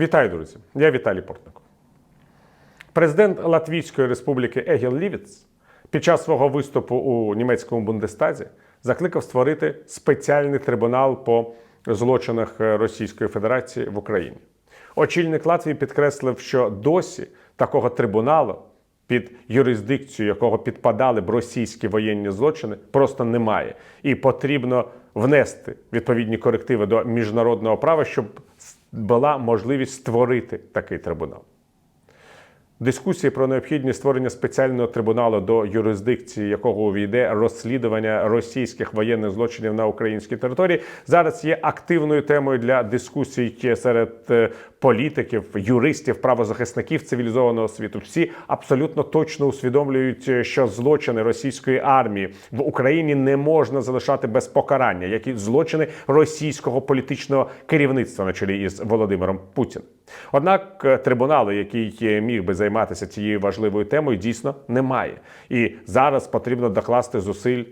Вітаю, друзі! Я Віталій Портников. Президент Латвійської республіки Егіл Лівіц під час свого виступу у німецькому Бундестазі закликав створити спеціальний трибунал по злочинах Російської Федерації в Україні. Очільник Латвії підкреслив, що досі такого трибуналу, під юрисдикцію якого підпадали б російські воєнні злочини, просто немає. І потрібно внести відповідні корективи до міжнародного права, щоб була можливість створити такий трибунал. Дискусії про необхідність створення спеціального трибуналу, до юрисдикції якого увійде розслідування російських воєнних злочинів на українській території, зараз є активною темою для дискусій серед е, політиків, юристів, правозахисників цивілізованого світу. Всі абсолютно точно усвідомлюють, що злочини російської армії в Україні не можна залишати без покарання, як і злочини російського політичного керівництва на чолі із Володимиром Путіним. Однак е, трибуналу, який міг би займатися цією важливою темою, дійсно немає. І зараз потрібно докласти зусиль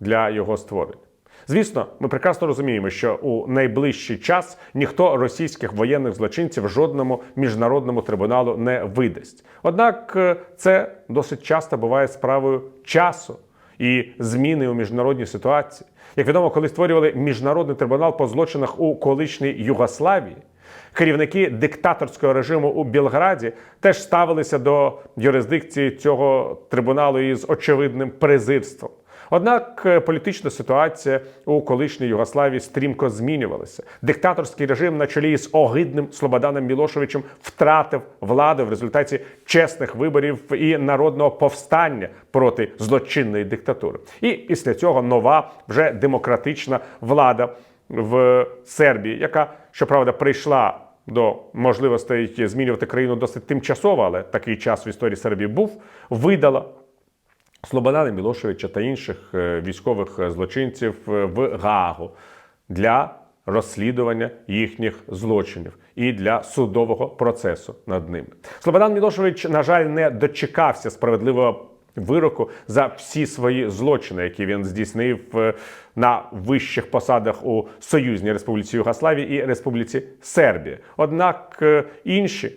для його створення. Звісно, ми прекрасно розуміємо, що у найближчий час ніхто російських воєнних злочинців жодному міжнародному трибуналу не видасть. Однак е, це досить часто буває справою часу і зміни у міжнародній ситуації. Як відомо, коли створювали міжнародний трибунал по злочинах у колишній Югославії. Керівники диктаторського режиму у Білграді теж ставилися до юрисдикції цього трибуналу із очевидним презирством. Однак е, політична ситуація у колишній Югославії стрімко змінювалася. Диктаторський режим на чолі з огидним Слободаном Мілошевичем втратив владу в результаті чесних виборів і народного повстання проти злочинної диктатури. І після цього нова вже демократична влада в Сербії, яка щоправда прийшла до можливостей змінювати країну досить тимчасово, але такий час в історії Сербії був, видала Слободана Мілошевича та інших е, військових злочинців е, в Гаагу для розслідування їхніх злочинів і для судового процесу над ними. Слободан Мілошевич, на жаль, не дочекався справедливого вироку за всі свої злочини, які він здійснив е, на вищих посадах у Союзній Республіці Югославії і Республіці Сербія. Однак е, інші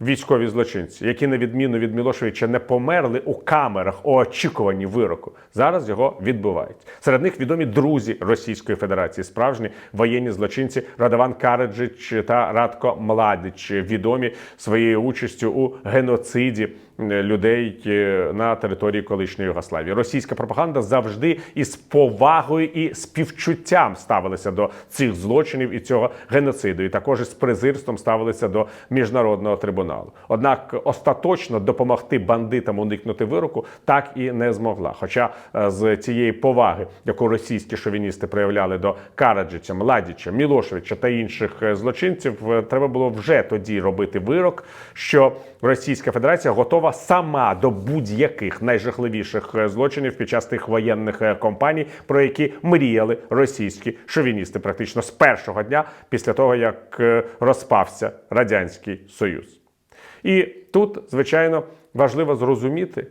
військові злочинці, які на відміну від Мілошевича не померли у камерах у очікуванні вироку, зараз його відбувають. Серед них відомі друзі Російської Федерації, справжні воєнні злочинці Радован Караджич та Радко Младич, відомі своєю участю у геноциді людей е, на території колишньої Югославії. Російська пропаганда завжди із повагою і співчуттям ставилася до цих злочинів і цього геноциду, і також із презирством ставилися до міжнародного трибуналу. Однак остаточно допомогти бандитам уникнути вироку так і не змогла. Хоча е, з цієї поваги, яку російські шовіністи проявляли до Караджича, Младіча, Мілошевича та інших е, злочинців, е, треба було вже тоді робити вирок, що Російська Федерація готова сама до будь-яких найжахливіших е, злочинів під час тих воєнних е, компаній, про які мріяли російські шовіністи, практично з першого дня після того, як е, розпався радянський союз. І тут, звичайно, важливо зрозуміти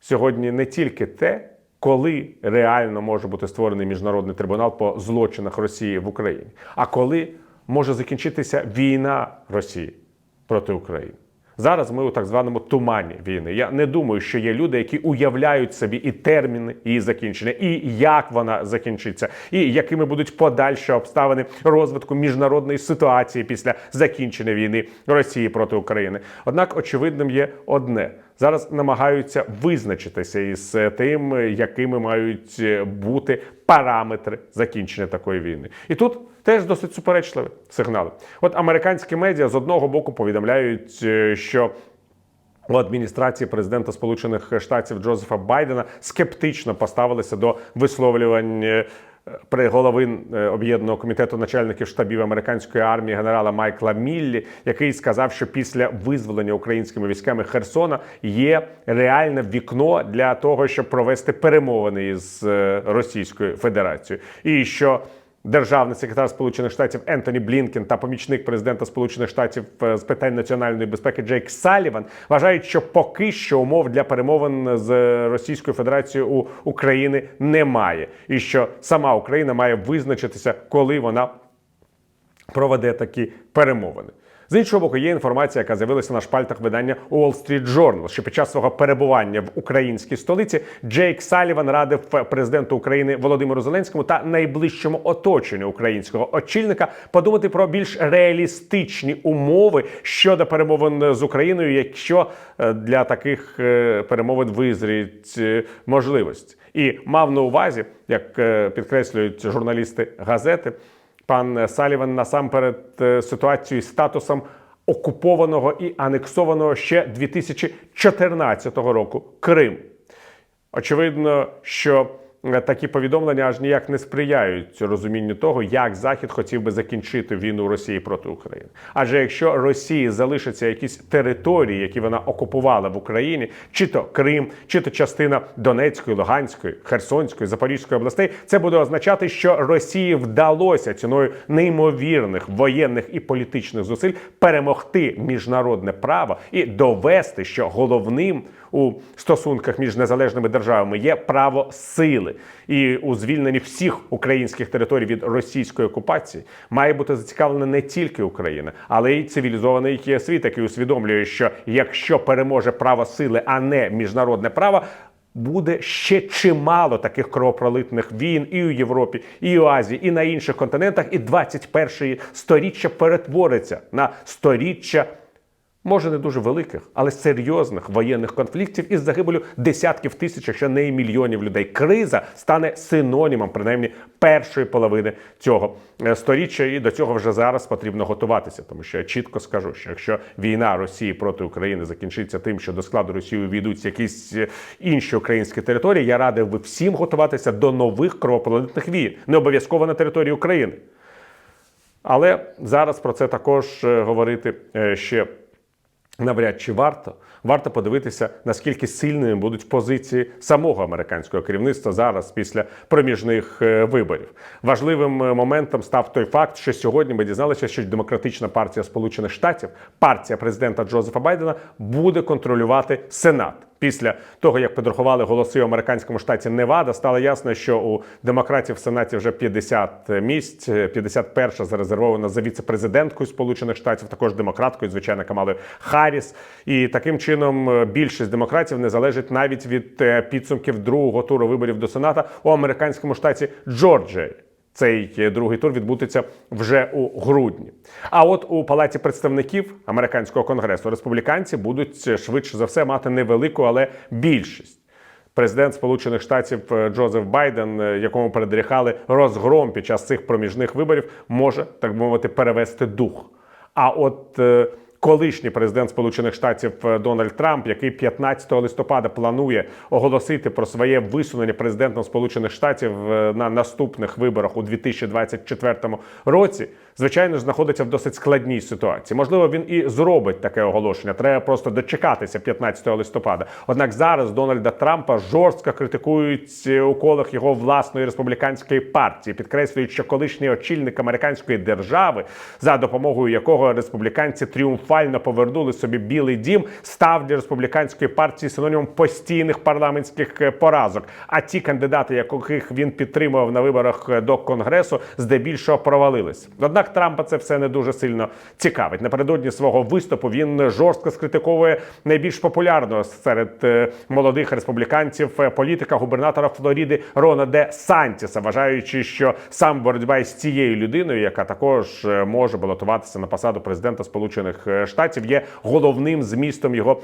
сьогодні не тільки те, коли реально може бути створений міжнародний трибунал по злочинах Росії в Україні, а коли може закінчитися війна Росії проти України. Зараз ми у так званому тумані війни. Я не думаю, що є люди, які уявляють собі і терміни її закінчення, і як вона закінчиться, і якими будуть подальші обставини розвитку міжнародної ситуації після закінчення війни Росії проти України. Однак, очевидним є одне. Зараз намагаються визначитися із тим, якими мають бути параметри закінчення такої війни. І тут теж досить суперечливі сигнали. От американські медіа з одного боку повідомляють, е, що у адміністрації президента Сполучених Штатів Джозефа Байдена скептично поставилися до висловлювань. е, При голови е, об'єднаного комітету начальників штабів американської армії генерала Майкла Міллі, який сказав, що після визволення українськими військами Херсона є реальне вікно для того, щоб провести перемовини е, Російською Федерацією, і що Державний секретар Сполучених Штатів Ентоні Блінкен та помічник президента Сполучених Штатів е, з питань національної безпеки Джейк Саліван вважають, що поки що умов для перемовин з Російською Федерацією у України немає, і що сама Україна має визначитися, коли вона проведе такі перемовини. З іншого боку, є інформація, яка з'явилася на шпальтах видання Wall Street Journal, що під час свого перебування в українській столиці Джейк Саліван радив президенту України Володимиру Зеленському та найближчому оточенню українського очільника подумати про більш реалістичні умови щодо перемовин з Україною, якщо е, для таких е, перемовин визріють е, можливості, і мав на увазі, як підкреслюють журналісти газети. Пан Саліван насамперед е, ситуацію з статусом окупованого і анексованого ще 2014 року Крим. Очевидно, що е, такі повідомлення аж ніяк не сприяють розумінню того, як Захід хотів би закінчити війну Росії проти України. Адже якщо Росії залишаться якісь території, які вона окупувала в Україні, чи то Крим, чи то частина Донецької, Луганської, Херсонської, Запорізької областей, це буде означати, що Росії вдалося ціною неймовірних воєнних і політичних зусиль перемогти міжнародне право і довести, що головним у стосунках між незалежними державами є право сили, і у звільненні всіх українських територій від російської окупації має бути зацікавлена не тільки Україна, але й цивілізований світ, який усвідомлює, що якщо переможе право сили, а не міжнародне право. Буде ще чимало таких кровопролитних війн і у Європі, і у Азії, і на інших континентах. І 21 сторіччя перетвориться на сторіччя може не дуже великих, але серйозних воєнних конфліктів із загибелю десятків тисяч, якщо не мільйонів людей. Криза стане синонімом, принаймні, першої половини цього е, сторіччя, і до цього вже зараз потрібно готуватися, тому що я чітко скажу, що якщо війна Росії проти України закінчиться тим, що до складу Росії увійдуть якісь е, інші українські території, я радив би всім готуватися до нових кровопролитних війн, не обов'язково на території України. Але зараз про це також е, говорити ще навряд чи варто. Варто подивитися, наскільки сильними будуть позиції самого американського керівництва зараз після проміжних е, виборів. Важливим е, моментом став той факт, що сьогодні ми дізналися, що демократична партія Сполучених Штатів, партія президента Джозефа Байдена, буде контролювати Сенат. Після того, як підрахували голоси у американському штаті Невада, стало ясно, що у демократів в Сенаті вже 50 місць, 51 зарезервовано за віце-президенткою Сполучених Штатів, також демократкою, звичайно, Камалою Харріс. І таким чином е, більшість демократів не залежить навіть від е, підсумків другого туру виборів до Сената у американському штаті Джорджія. Цей е, другий тур відбудеться вже у грудні. А от у палаті представників американського конгресу республіканці будуть е, швидше за все мати невелику, але більшість. Президент Сполучених Штатів е, Джозеф Байден, якому передріхали розгром під час цих проміжних виборів, може так би мовити перевести дух. А от колишній президент Сполучених Штатів е, Дональд Трамп, який 15 листопада планує оголосити про своє висунення президентом Сполучених Штатів е, на наступних виборах у 2024 році, звичайно знаходиться в досить складній ситуації. Можливо, він і зробить таке оголошення. Треба просто дочекатися 15 листопада. Однак зараз Дональда Трампа жорстко критикують е, у колах його власної республіканської партії, підкреслюють, що колишній очільник американської держави, за допомогою якого республіканці тріумфально повернули собі білий дім, став для республіканської партії синонімом постійних парламентських е, поразок. А ті кандидати, яких він підтримував на виборах е, до конгресу, здебільшого провалились. Однак Трампа це все не дуже сильно цікавить. Напередодні свого виступу він жорстко скритиковує найбільш популярного серед е, молодих республіканців е, політика губернатора Флоріди Рона де Сантіса, вважаючи, що сам боротьба із цією людиною, яка також е, може балотуватися на посаду президента Сполучених Штатів, є головним змістом його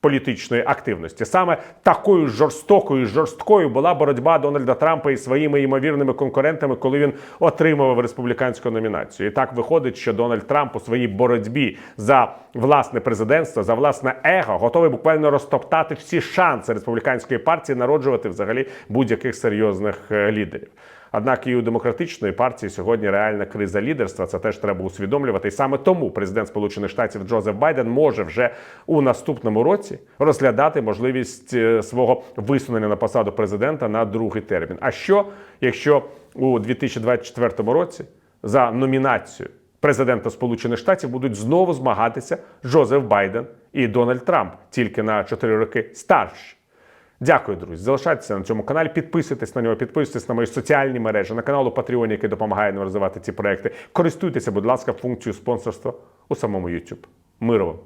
політичної активності. Саме такою жорстокою, жорсткою була боротьба Дональда Трампа із своїми ймовірними конкурентами, коли він отримував республіканську номінацію. І так виходить, що Дональд Трамп у своїй боротьбі за власне президентство, за власне его, готовий буквально розтоптати всі шанси республіканської партії народжувати взагалі будь-яких серйозних е, лідерів. Однак і у демократичної партії сьогодні реальна криза лідерства. Це теж треба усвідомлювати. І саме тому президент Сполучених Штатів Джозеф Байден може вже у наступному році розглядати можливість е, свого висунення на посаду президента на другий термін. А що якщо у 2024 році за номінацію президента Сполучених Штатів будуть знову змагатися Джозеф Байден і Дональд Трамп тільки на 4 роки старші? Дякую, друзі. Залишайтеся на цьому каналі, підписуйтесь на нього, підписуйтесь на мої соціальні мережі, на канал у Patreon, який допомагає нам розвивати ці проекти. Користуйтеся, будь ласка, функцією спонсорства у самому YouTube. Миру вам!